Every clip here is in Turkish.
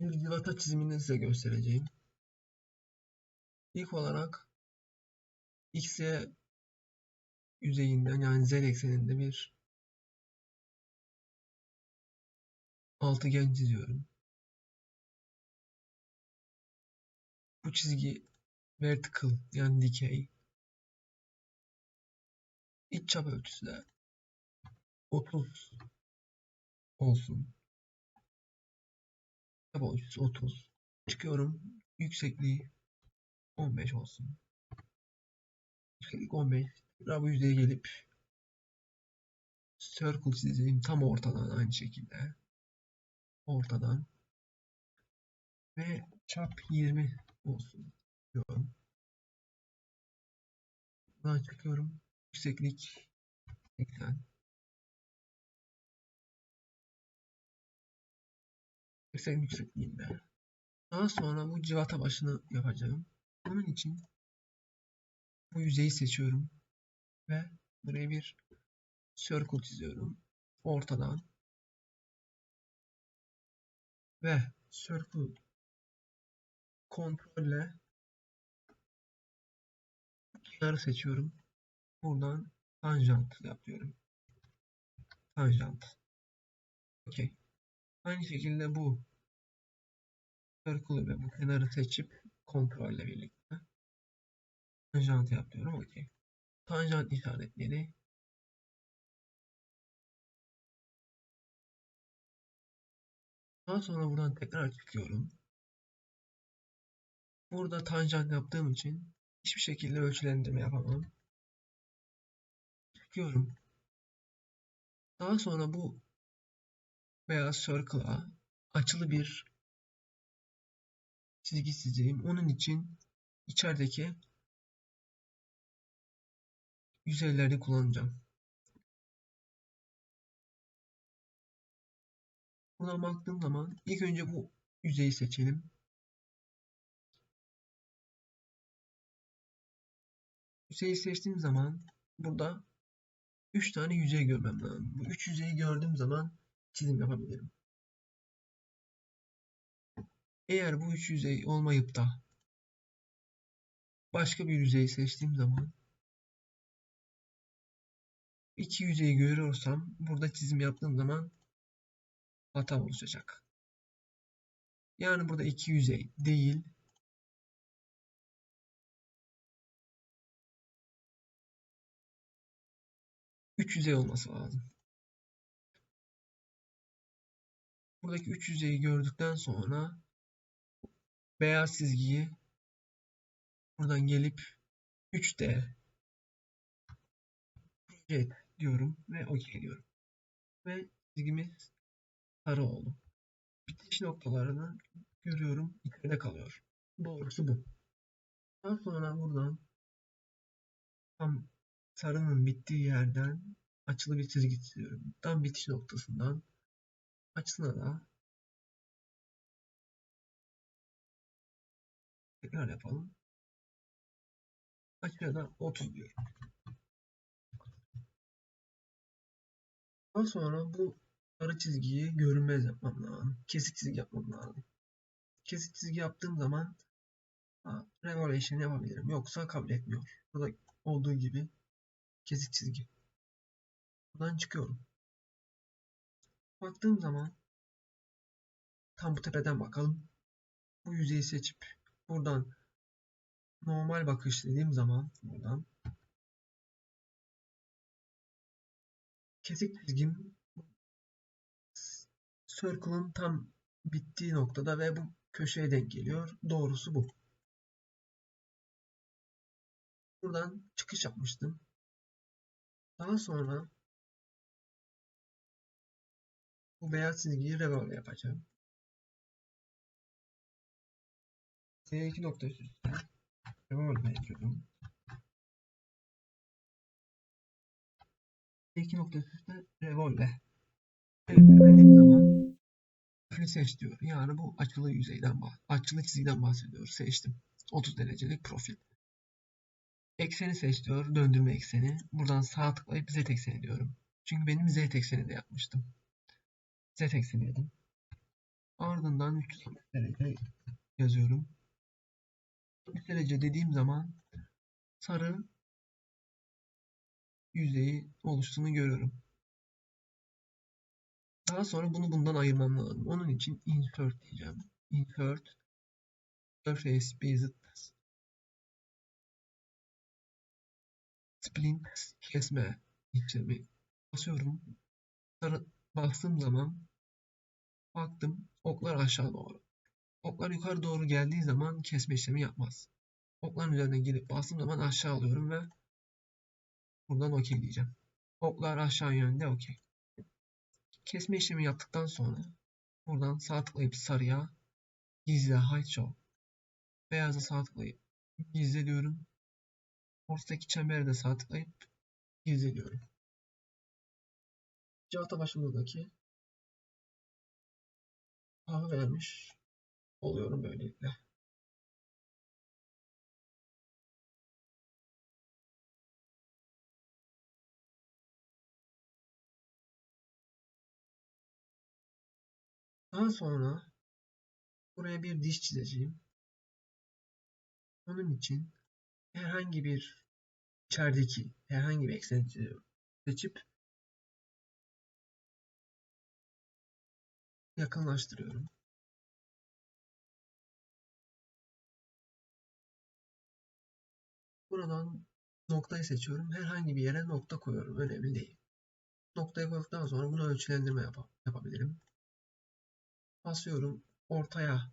bir civata çizimini size göstereceğim. İlk olarak x, y yüzeyinden yani z ekseninde bir altıgen çiziyorum. Bu çizgi vertical yani dikey. İç çap ölçüsü de 30 olsun. Çap ölçüsü 30. Çıkıyorum. Yüksekliği 15 olsun. Yükseklik 15. Tekrar bu yüzeye gelip circle çizeceğim. Tam ortadan aynı şekilde. Ortadan. Ve çap 20 olsun diyorum. Buradan çıkıyorum. Yükseklik 80. 80 yüksekliğinde. Daha sonra bu civata başını yapacağım. Onun için bu yüzeyi seçiyorum. Ve buraya bir circle çiziyorum. Ortadan. Ve circle kontrolle kenarı seçiyorum. Buradan tanjant yapıyorum. Tanjant. Okey. Aynı şekilde bu circle ve bu kenarı seçip kontrolle birlikte tanjant yapıyorum. Okey. Tanjant işaretleri Daha sonra buradan tekrar çıkıyorum. Burada tanjant yaptığım için hiçbir şekilde ölçülendirme yapamam. Çıkıyorum. Daha sonra bu beyaz circle'a açılı bir çizgi çizeceğim. Onun için içerideki yüzeyleri kullanacağım. Buna baktığım zaman ilk önce bu yüzeyi seçelim. Yüzeyi seçtiğim zaman burada 3 tane yüzey görmem lazım. Bu 3 yüzeyi gördüğüm zaman çizim yapabilirim. Eğer bu 3 yüzey olmayıp da başka bir yüzeyi seçtiğim zaman iki yüzeyi görüyorsam burada çizim yaptığım zaman hata oluşacak. Yani burada iki yüzey değil üç yüzey olması lazım. Buradaki üç yüzeyi gördükten sonra beyaz çizgiyi buradan gelip 3D project diyorum ve OK diyorum. Ve çizgimiz sarı oldu. Bitiş noktalarını görüyorum. içeride kalıyor. Doğrusu bu. Daha sonra buradan tam sarının bittiği yerden açılı bir çizgi çiziyorum. Tam bitiş noktasından açısına da tekrar yapalım. Açıya da 30 diyorum. Daha sonra bu sarı çizgiyi görünmez yapmam lazım. Kesik çizgi yapmam lazım. Kesik çizgi yaptığım zaman revolution yapabilirim. Yoksa kabul etmiyor. Burada olduğu gibi kesik çizgi. Buradan çıkıyorum. Baktığım zaman tam bu tepeden bakalım. Bu yüzeyi seçip buradan normal bakış dediğim zaman buradan kesik çizgim circle'ın tam bittiği noktada ve bu köşeye denk geliyor. Doğrusu bu. Buradan çıkış yapmıştım. Daha sonra bu beyaz çizgiyi revolve yapacağım. S2 nokta üstüne revolve yapıyorum. S2 nokta üstüne revolve. Evet, dediğim zaman profili seç diyor. Yani bu açılı yüzeyden açılı çizgiden bahsediyor. Seçtim. 30 derecelik profil. Ekseni seç diyor. Döndürme ekseni. Buradan sağ tıklayıp z ekseni diyorum. Çünkü benim z ekseni de yapmıştım. Z ekseni dedim. Ardından 360 derece yazıyorum. 360 derece dediğim zaman sarı yüzeyi oluştuğunu görüyorum. Daha sonra bunu bundan ayırmam lazım. Onun için insert diyeceğim. Insert surface based splint kesme işlemi basıyorum. Sarı bastığım zaman baktım oklar aşağı doğru. Oklar yukarı doğru geldiği zaman kesme işlemi yapmaz. Okların üzerine gelip bastığım zaman aşağı alıyorum ve buradan OK diyeceğim. Oklar aşağı yönde OK. Kesme işlemi yaptıktan sonra buradan sağ tıklayıp sarıya gizle hide show. Beyaza sağ tıklayıp gizle diyorum. Ortadaki çembere de sağ tıklayıp gizle diyorum. Cihata başımızdaki kahve vermiş oluyorum böylelikle. Daha sonra buraya bir diş çizeceğim. Onun için herhangi bir içerideki herhangi bir ekseni seçip yakınlaştırıyorum. Buradan noktayı seçiyorum. Herhangi bir yere nokta koyuyorum. Önemli değil. Noktayı koyduktan sonra bunu ölçülendirme yap yapabilirim. Basıyorum. Ortaya.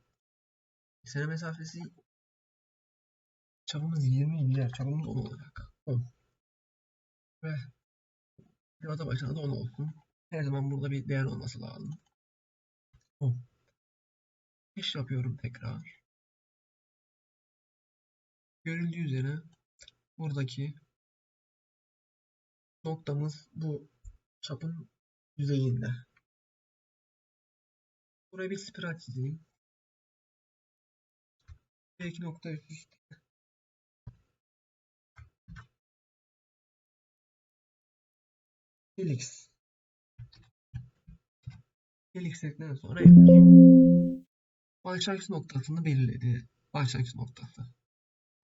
Eksene mesafesi çapımız 20 milyar. Çapımız 10 olacak. 10. Ve pivota başına da 10 olsun. Her zaman burada bir değer olması lazım. 10. İş yapıyorum tekrar. Görüldüğü üzere buradaki noktamız bu çapın yüzeyinde. Buraya bir spiral çizeyim. Belki nokta üst Helix. Helix ekledikten sonra. Başlangıç noktasını belirledi. Başlangıç noktası.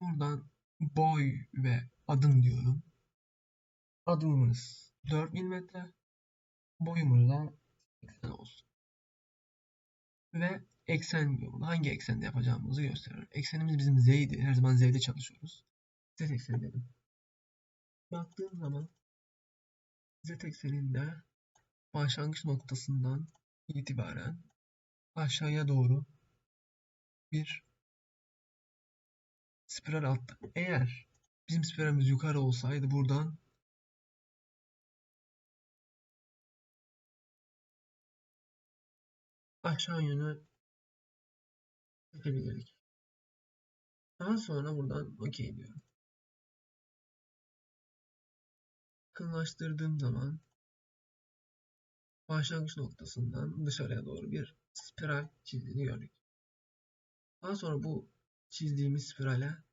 Buradan boy ve adım diyorum. Adımımız 4 mm. Boyumuz da 80 olsun. Ve eksen diyorum. Hangi eksende yapacağımızı gösteriyor. Eksenimiz bizim z'ydi. Her zaman z'de çalışıyoruz. Z ekseni dedim. Baktığım zaman z ekseninde başlangıç noktasından itibaren aşağıya doğru bir spiral attı. Eğer bizim spiralimiz yukarı olsaydı buradan aşağı yönü çekebilirdik. Daha sonra buradan OK diyorum. Yakınlaştırdığım zaman başlangıç noktasından dışarıya doğru bir spiral çizdiğini gördük. Daha sonra bu çizdiğimiz spirale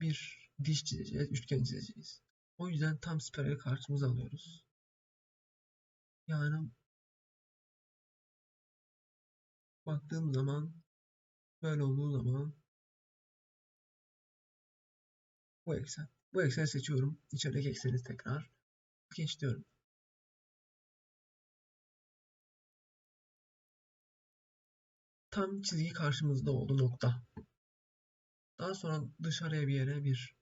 bir diş çizeceğiz, üçgen çizeceğiz. O yüzden tam spirali karşımıza alıyoruz. Yani baktığım zaman böyle olduğu zaman bu eksen. Bu ekseni seçiyorum. İçerideki ekseni tekrar geç diyorum. Tam çizgi karşımızda oldu nokta. Daha sonra dışarıya bir yere bir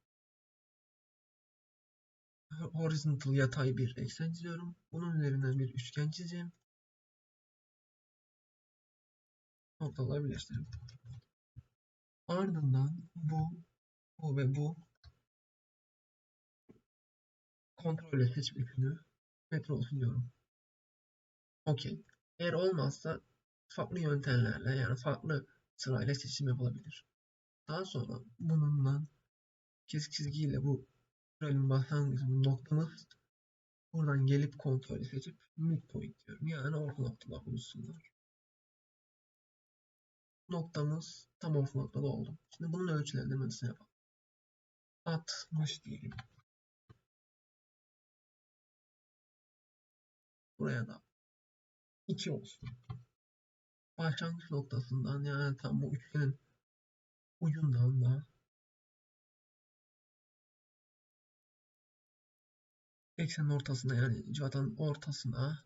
horizontal yatay bir eksen çiziyorum. Bunun üzerinden bir üçgen çizeceğim. Birleştirelim. Ardından bu, bu ve bu kontrolle seçim yükünü metre olsun diyorum. Okey. Eğer olmazsa farklı yöntemlerle yani farklı sırayla seçim yapılabilir. Daha sonra bununla kesik çizgiyle bu spiralin başlangıcının noktamız buradan gelip kontrolü seçip midpoint diyorum. Yani orta noktada buluşsunlar. Noktamız tam orta noktada oldu. Şimdi bunun ölçülendirmesini yapalım. 60 diyelim. Buraya da 2 olsun. başlangıç noktasından yani tam bu üçgenin da eksenin ortasına yani civatanın ortasına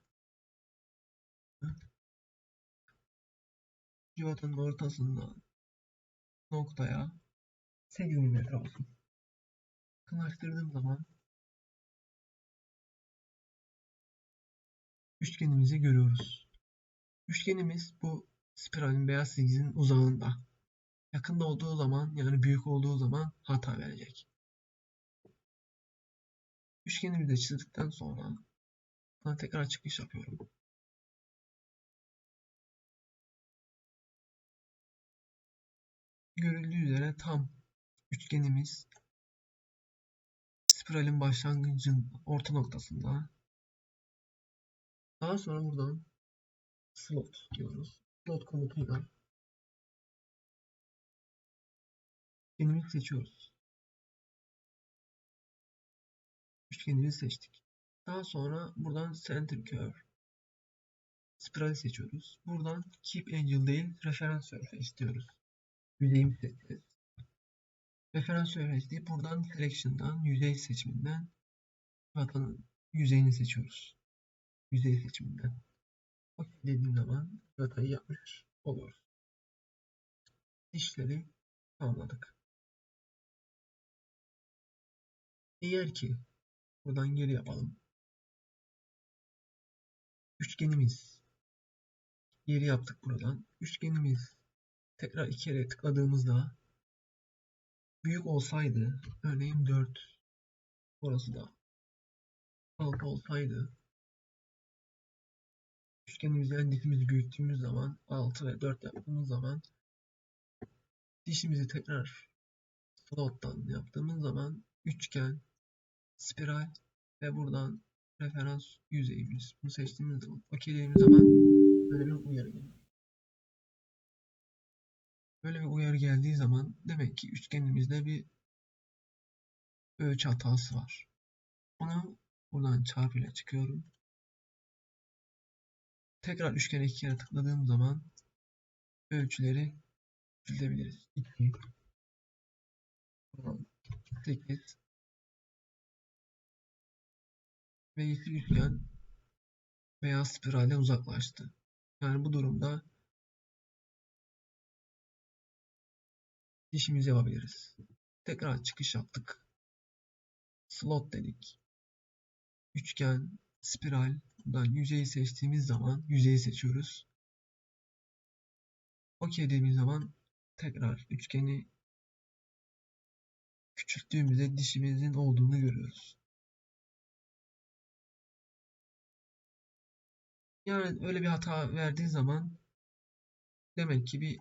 civatanın ortasından noktaya 8 mm olsun. Yakınlaştırdığım zaman üçgenimizi görüyoruz. Üçgenimiz bu spiralin beyaz çizginin uzağında. Yakında olduğu zaman yani büyük olduğu zaman hata verecek. Üçgenimizi de çizdikten sonra buna tekrar çıkış yapıyorum. Görüldüğü üzere tam üçgenimiz spiralin başlangıcın orta noktasında. Daha sonra buradan slot diyoruz. Slot komutuyla üçgenimizi seçiyoruz. Üçgenimizi seçtik. Daha sonra buradan center curve spirali seçiyoruz. Buradan keep angle değil referans surface istiyoruz. Yüzeyimi seçeceğiz. Referans surface deyip buradan selection'dan yüzey seçiminden vatanın yüzeyini seçiyoruz. Yüzey seçiminden. OK dediğim zaman datayı yapmış oluyoruz. İşleri tamamladık. Eğer ki buradan geri yapalım. Üçgenimiz geri yaptık buradan. Üçgenimiz tekrar iki kere tıkladığımızda büyük olsaydı örneğin 4 orası da 6 olsaydı üçgenimizden dişimizi büyüttüğümüz zaman 6 ve 4 yaptığımız zaman dişimizi tekrar slottan yaptığımız zaman üçgen, spiral ve buradan referans yüzeyimiz. Bunu seçtiğimiz zaman, okeylediğimiz zaman böyle bir uyarı geliyor. Böyle bir uyarı geldiği zaman demek ki üçgenimizde bir ölçü hatası var. Onu buradan çarpıyla çıkıyorum. Tekrar üçgene iki kere tıkladığım zaman ölçüleri çizebiliriz. 2 8 ve yeşil üçgen veya spiralden uzaklaştı. Yani bu durumda işimizi yapabiliriz. Tekrar çıkış yaptık. Slot dedik. Üçgen, spiral. Buradan yüzeyi seçtiğimiz zaman yüzeyi seçiyoruz. OK dediğimiz zaman tekrar üçgeni küçülttüğümüzde dişimizin olduğunu görüyoruz. Yani öyle bir hata verdiği zaman demek ki bir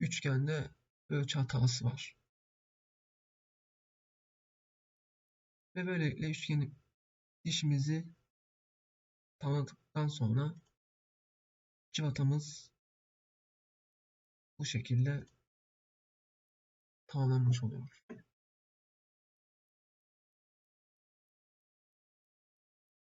üçgende ölçü hatası var. Ve böylelikle üçgeni dişimizi tamamladıktan sonra cıvatamız bu şekilde tamamlanmış oluyor.